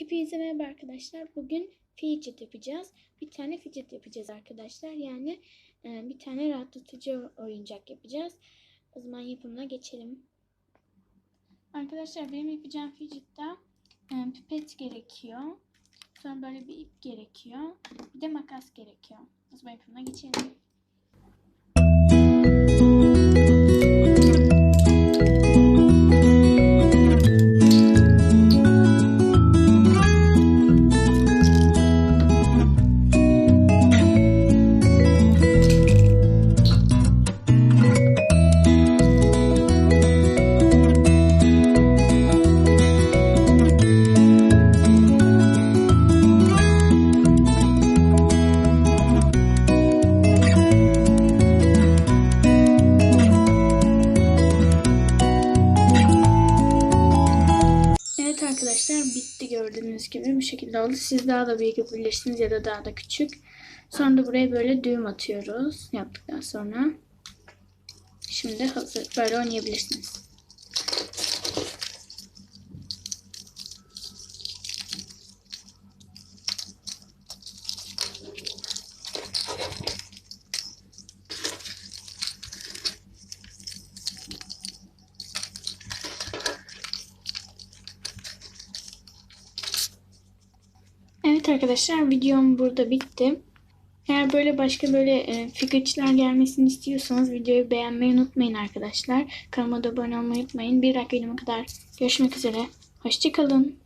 Hepinize merhaba arkadaşlar. Bugün fidget yapacağız. Bir tane fidget yapacağız arkadaşlar. Yani e, bir tane rahatlatıcı oyuncak yapacağız. O zaman yapımına geçelim. Arkadaşlar benim yapacağım fidget'ta e, pipet gerekiyor. Sonra böyle bir ip gerekiyor. Bir de makas gerekiyor. O zaman yapımına geçelim. Arkadaşlar bitti gördüğünüz gibi bu şekilde oldu. Siz daha da büyük yapabilirsiniz ya da daha da küçük. Sonra da buraya böyle düğüm atıyoruz yaptıktan sonra. Şimdi hazır. Böyle oynayabilirsiniz. Evet arkadaşlar videom burada bitti. Eğer böyle başka böyle e, figürçler gelmesini istiyorsanız videoyu beğenmeyi unutmayın arkadaşlar. Kanalıma da abone olmayı unutmayın. Bir dakika kadar görüşmek üzere. Hoşçakalın.